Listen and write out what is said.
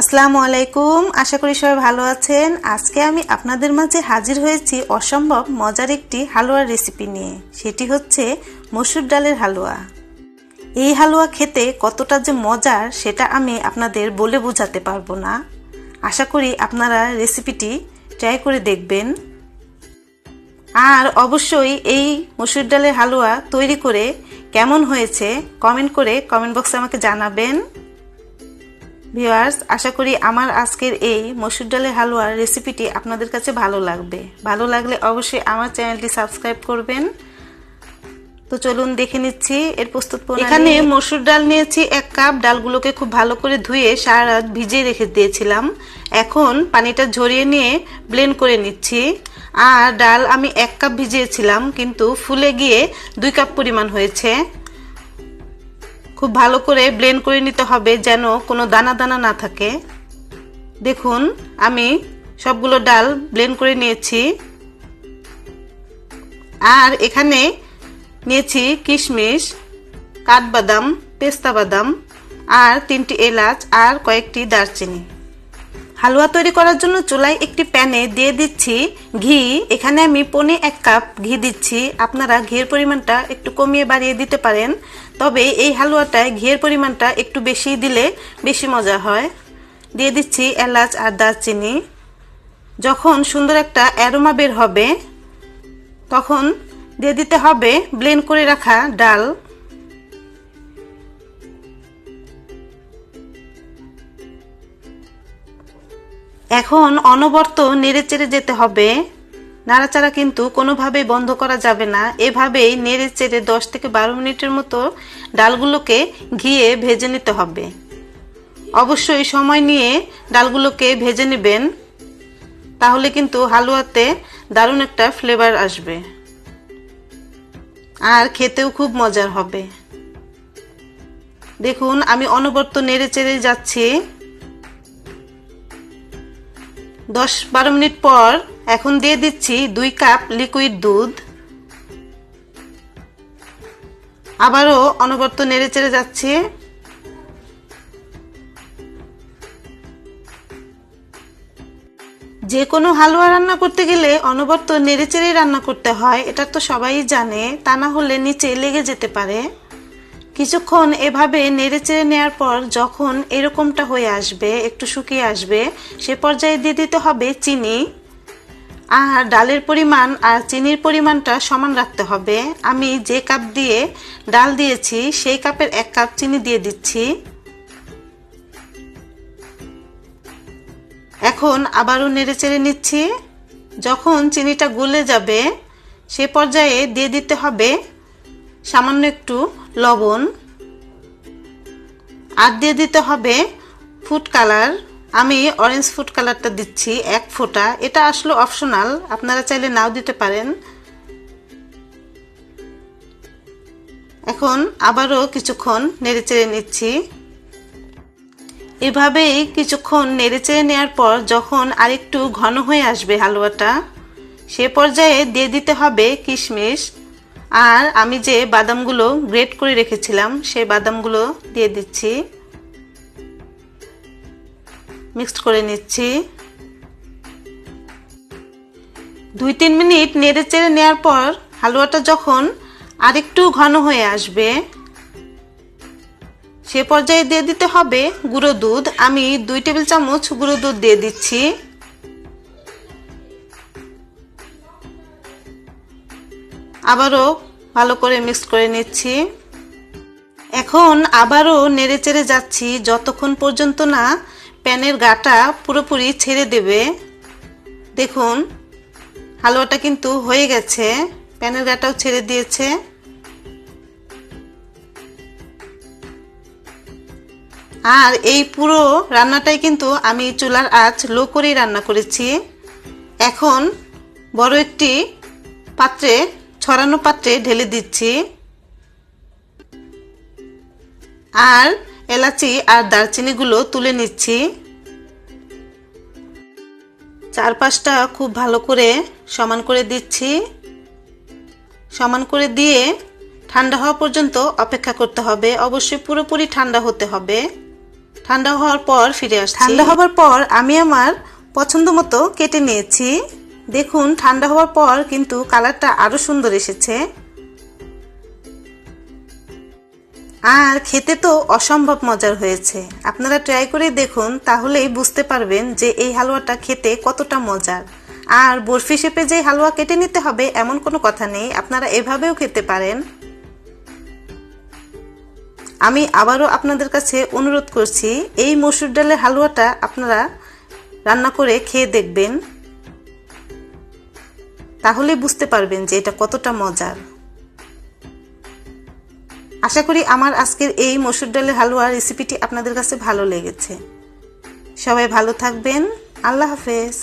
আসসালামু আলাইকুম। আশা করি সবাই ভালো আছেন। আজকে আমি আপনাদের মাঝে হাজির হয়েছি অসম্ভব মজার একটি হালুয়ার রেসিপি নিয়ে। সেটি হচ্ছে মসুর ডালের হালুয়া। এই হালুয়া খেতে কতটা যে মজার সেটা আমি আপনাদের বলে বোঝাতে পারব না। আশা করি আপনারা রেসিপিটি ট্রাই করে দেখবেন। আর অবশ্যই এই মসুর ডালের হালুয়া তৈরি করে কেমন হয়েছে কমেন্ট করে কমেন্ট বক্সে আমাকে জানাবেন। ভিউয়ার্স, আশা করি আমার আজকের এই মসুর ডালের হালুয়ার রেসিপিটি আপনাদের কাছে ভালো লাগবে। ভালো লাগলে অবশ্যই আমার চ্যানেলটি সাবস্ক্রাইব করবেন। তো চলুন দেখে নিচ্ছি এর প্রস্তুত এখানে মসুর ডাল নিয়েছি এক কাপ, ডালগুলোকে খুব ভালো করে ধুয়ে সারা রাত ভিজিয়ে রেখে দিয়েছিলাম। এখন পানিটা ঝরিয়ে নিয়ে ব্লেন্ড করে নিচ্ছি। আর ডাল আমি এক কাপ ভিজিয়েছিলাম, কিন্তু ফুলে গিয়ে দুই কাপ পরিমাণ হয়েছে। খুব ভালো করে ব্লেন্ড করে নিতে হবে যেন কোনো দানা দানা না থাকে। দেখুন, আমি সবগুলো ডাল ব্লেন্ড করে নিয়েছি। আর এখানে নিয়েছি কিশমিশ, কাঠবাদাম, পেস্তা বাদাম, আর তিনটি এলাচ, আর কয়েকটি দারচিনি। হালুয়া তৈরি করার জন্য চুলায় একটি প্যানে দিয়ে দিচ্ছি ঘি। এখানে আমি পনে এক কাপ ঘি দিচ্ছি। আপনারা ঘিয়ের পরিমাণটা একটু কমিয়ে বাড়িয়ে দিতে পারেন। তবে এই হালুয়াটায় ঘিয়ের পরিমাণটা একটু বেশি দিলে বেশি মজা হয়। দিয়ে দিচ্ছি এলাচ আর দারচিনি। যখন সুন্দর একটা অ্যারোমা বের হবে, তখন দিয়ে দিতে হবে ব্লেন্ড করে রাখা ডাল। এখন অনবর্ত নেড়ে চেড়ে যেতে হবে। নাড়াচাড়া কিন্তু কোনোভাবেই বন্ধ করা যাবে না। এভাবেই নেড়ে চেড়ে দশ থেকে বারো মিনিটের মতো ডালগুলোকে ঘিয়ে ভেজে নিতে হবে। অবশ্যই সময় নিয়ে ডালগুলোকে ভেজে নেবেন। তাহলে কিন্তু হালুয়াতে দারুণ একটা ফ্লেভার আসবে। আর খেতেও খুব মজার হবে। দেখুন, আমি অনবর্ত নেড়ে চেড়ে যাচ্ছি। দশ বারো মিনিট পর এখন দিয়ে দিচ্ছি দুই কাপ লিকুইড দুধ। আবারও অনবর্ত নেড়ে চেড়ে যাচ্ছে। যে কোনো হালুয়া রান্না করতে গেলে অনবর্ত নেড়ে চেড়েই রান্না করতে হয়, এটা তো সবাই জানে, তা না হলে নিচে লেগে যেতে পারে। কিছুক্ষণ এভাবে নেড়ে চেড়ে নেওয়ার পর যখন এরকমটা হয়ে আসবে, একটু শুকিয়ে আসবে, সে পর্যায়ে দিয়ে দিতে হবে চিনি। আর ডালের পরিমাণ আর চিনির পরিমাণটা সমান রাখতে হবে। আমি যে কাপ দিয়ে ডাল দিয়েছি, সেই কাপের এক কাপ চিনি দিয়ে দিচ্ছি। এখন আবারও নেড়ে চেড়ে নিচ্ছি। যখন চিনিটা গলে যাবে, সে পর্যায়ে দিয়ে দিতে হবে সামান্য একটু লবণ। আর দিয়ে দিতে হবে ফুড কালার আমি অরেঞ্জ ফুড কালারটা দিচ্ছি, এক ফোঁটা। এটা আসলে অপশনাল আপনারা চাইলে নাও দিতে পারেন। এখন আবারও কিছুক্ষণ নেড়ে চেড়ে নিচ্ছি। এভাবেই কিছুক্ষণ নেড়ে চেড়ে নেওয়ার পর যখন আরেকটু ঘন হয়ে আসবে হালুয়াটা, সে পর্যায়ে দিয়ে দিতে হবে কিশমিশ। আর আমি যে বাদামগুলো গ্রেট করে রেখেছিলাম, সেই বাদামগুলো দিয়ে দিচ্ছি। মিক্সড করে নিচ্ছি। দুই তিন মিনিট নেড়ে চেড়ে নেওয়ার পর হালুয়াটা যখন আরেকটু ঘন হয়ে আসবে, সে পর্যায়ে দিয়ে দিতে হবে গুঁড়ো দুধ। আমি দুই টেবিল চামচ গুঁড়ো দুধ দিয়ে দিচ্ছি। আবারও ভালো করে মিক্স করে নিচ্ছি। এখন আবারও নেড়ে চেড়ে যাচ্ছি, যতক্ষণ পর্যন্ত না প্যানের গাটা পুরোপুরি ছেড়ে দেবে। দেখুন, হালুয়াটা কিন্তু হয়ে গেছে, প্যানের গাটাও ছেড়ে দিয়েছে। আর এই পুরো রান্নাটাই কিন্তু আমি চুলার আঁচ লো করেই রান্না করেছি। এখন বড় একটি পাত্রে ছড়ানো পাত্রে ঢেলে দিচ্ছি। আর এলাচি আর দারচিনিগুলো তুলে নিচ্ছি। চারপাশটা খুব ভালো করে সমান করে দিচ্ছি। সমান করে দিয়ে ঠান্ডা হওয়া পর্যন্ত অপেক্ষা করতে হবে। অবশ্যই পুরোপুরি ঠান্ডা হতে হবে। ঠান্ডা হওয়ার পর ফিরে আসছি। ঠান্ডা হওয়ার পর আমি আমার পছন্দ মতো কেটে নিয়েছি। দেখুন, ঠান্ডা হওয়ার পর কিন্তু কালারটা আরও সুন্দর এসেছে। আর খেতে তো অসম্ভব মজার হয়েছে। আপনারা ট্রাই করে দেখুন, তাহলেই বুঝতে পারবেন যে এই হালুয়াটা খেতে কতটা মজার। আর বরফি শেপে যে হালুয়া কেটে নিতে হবে, এমন কোনো কথা নেই। আপনারা এভাবেও খেতে পারেন। আমি আবারও আপনাদের কাছে অনুরোধ করছি, এই মসুর ডালের হালুয়াটা আপনারা রান্না করে খেয়ে দেখবেন। তাহলে বুঝতে পারবেন যে এটা কতটা মজার। আশা করি আমার আজকের এই মসুর ডালের হালুয়া রেসিপিটি আপনাদের কাছে ভালো লেগেছে। সবাই ভালো থাকবেন। আল্লাহ হাফেজ।